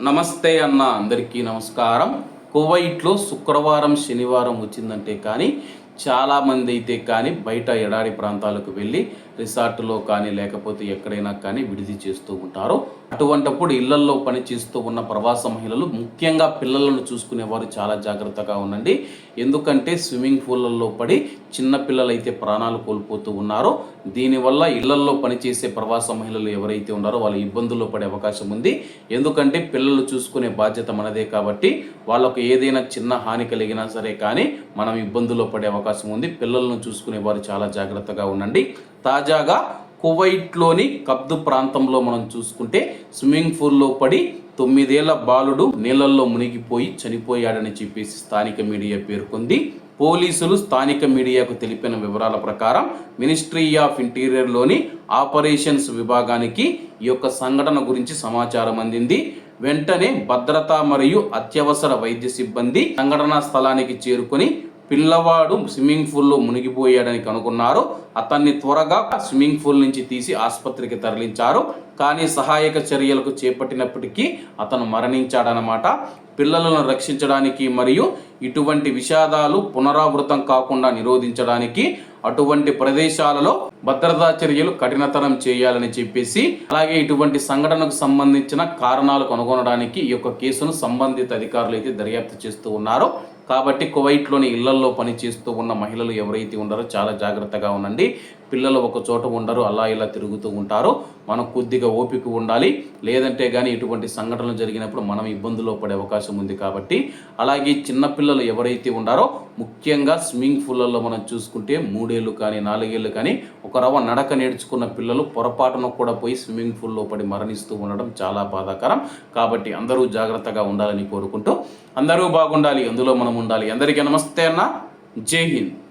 నమస్తే అన్న అందరికీ నమస్కారం. కువైట్లో శుక్రవారం శనివారం వచ్చిందంటే కానీ చాలామంది అయితే కానీ బయట ఎడారి ప్రాంతాలకు వెళ్ళి రిసార్ట్లో కానీ లేకపోతే ఎక్కడైనా కానీ విడిది చేస్తూ ఉంటారు. అటువంటప్పుడు ఇళ్ళల్లో పని చేస్తూ ఉన్న ప్రవాస మహిళలు ముఖ్యంగా పిల్లలను చూసుకునేవారు చాలా జాగ్రత్తగా ఉండండి. ఎందుకంటే స్విమ్మింగ్ పూల్లలో పడి చిన్న పిల్లలైతే ప్రాణాలు కోల్పోతూ ఉన్నారో. దీనివల్ల ఇళ్ళల్లో పనిచేసే ప్రవాస మహిళలు ఎవరైతే ఉన్నారో వాళ్ళు ఇబ్బందుల్లో పడే అవకాశం ఉంది. ఎందుకంటే పిల్లలు చూసుకునే బాధ్యత మనదే కాబట్టి వాళ్ళకు ఏదైనా చిన్న హాని కలిగినా సరే కానీ మనం ఇబ్బందుల్లో పడే అవకాశం అవకాశం ఉంది. పిల్లలను చూసుకునే వారు చాలా జాగ్రత్తగా ఉండండి. తాజాగా కువైట్లోని కబ్దు ప్రాంతంలో మనం చూసుకుంటే స్విమ్మింగ్ పూల్లో పడి తొమ్మిదేళ్ళ బాలుడు నీళ్ళల్లో మునిగిపోయి చనిపోయాడని చెప్పేసి స్థానిక మీడియా పేర్కొంది. పోలీసులు స్థానిక మీడియాకు తెలిపిన వివరాల ప్రకారం మినిస్ట్రీ ఆఫ్ ఇంటీరియర్లోని ఆపరేషన్స్ విభాగానికి ఈ యొక్క సంఘటన గురించి సమాచారం అందింది. వెంటనే భద్రత మరియు అత్యవసర వైద్య సిబ్బంది సంఘటనా స్థలానికి చేరుకొని పిల్లవాడు స్విమ్మింగ్ పూల్లో మునిగిపోయాడని కనుగొన్నారు. అతన్ని త్వరగా స్విమ్మింగ్ పూల్ నుంచి తీసి ఆసుపత్రికి తరలించారు. కానీ సహాయక చర్యలకు చేపట్టినప్పటికీ అతను మరణించాడనమాట పిల్లలను రక్షించడానికి మరియు ఇటువంటి విషాదాలు పునరావృతం కాకుండా నిరోధించడానికి అటువంటి ప్రదేశాలలో భద్రతా చర్యలు కఠినతరం చేయాలని చెప్పేసి అలాగే ఇటువంటి సంఘటనకు సంబంధించిన కారణాలు కనుగొనడానికి ఈ యొక్క కేసును సంబంధిత అధికారులు అయితే దర్యాప్తు చేస్తూ ఉన్నారు. కాబట్టి కువైట్లోని ఇళ్ళల్లో పనిచేస్తూ ఉన్న మహిళలు ఎవరైతే ఉన్నారో చాలా జాగ్రత్తగా ఉండండి. పిల్లలు ఒక చోట ఉండరు అలా ఇలా తిరుగుతూ ఉంటారు. మనం కొద్దిగా ఓపిక ఉండాలి. లేదంటే కానీ ఇటువంటి సంఘటనలు జరిగినప్పుడు మనం ఇబ్బందుల్లో పడే అవకాశం ఉంది కాబట్టి. అలాగే చిన్నపిల్లలు ఎవరైతే ఉన్నారో ముఖ్యంగా స్విమ్మింగ్ పూల్లలో మనం చూసుకుంటే మూడేళ్ళు కానీ నాలుగేళ్ళు కానీ ఒక రవ నడక నేర్చుకున్న పిల్లలు పొరపాటున కూడా పోయి స్విమ్మింగ్ పూల్లో పడి మరణిస్తూ ఉండడం చాలా బాధాకరం. కాబట్టి అందరూ జాగ్రత్తగా ఉండాలని కోరుకుంటూ అందరూ బాగుండాలి అందులో మనం ఉండాలి. అందరికీ నమస్తే అన్న. జై హింద్.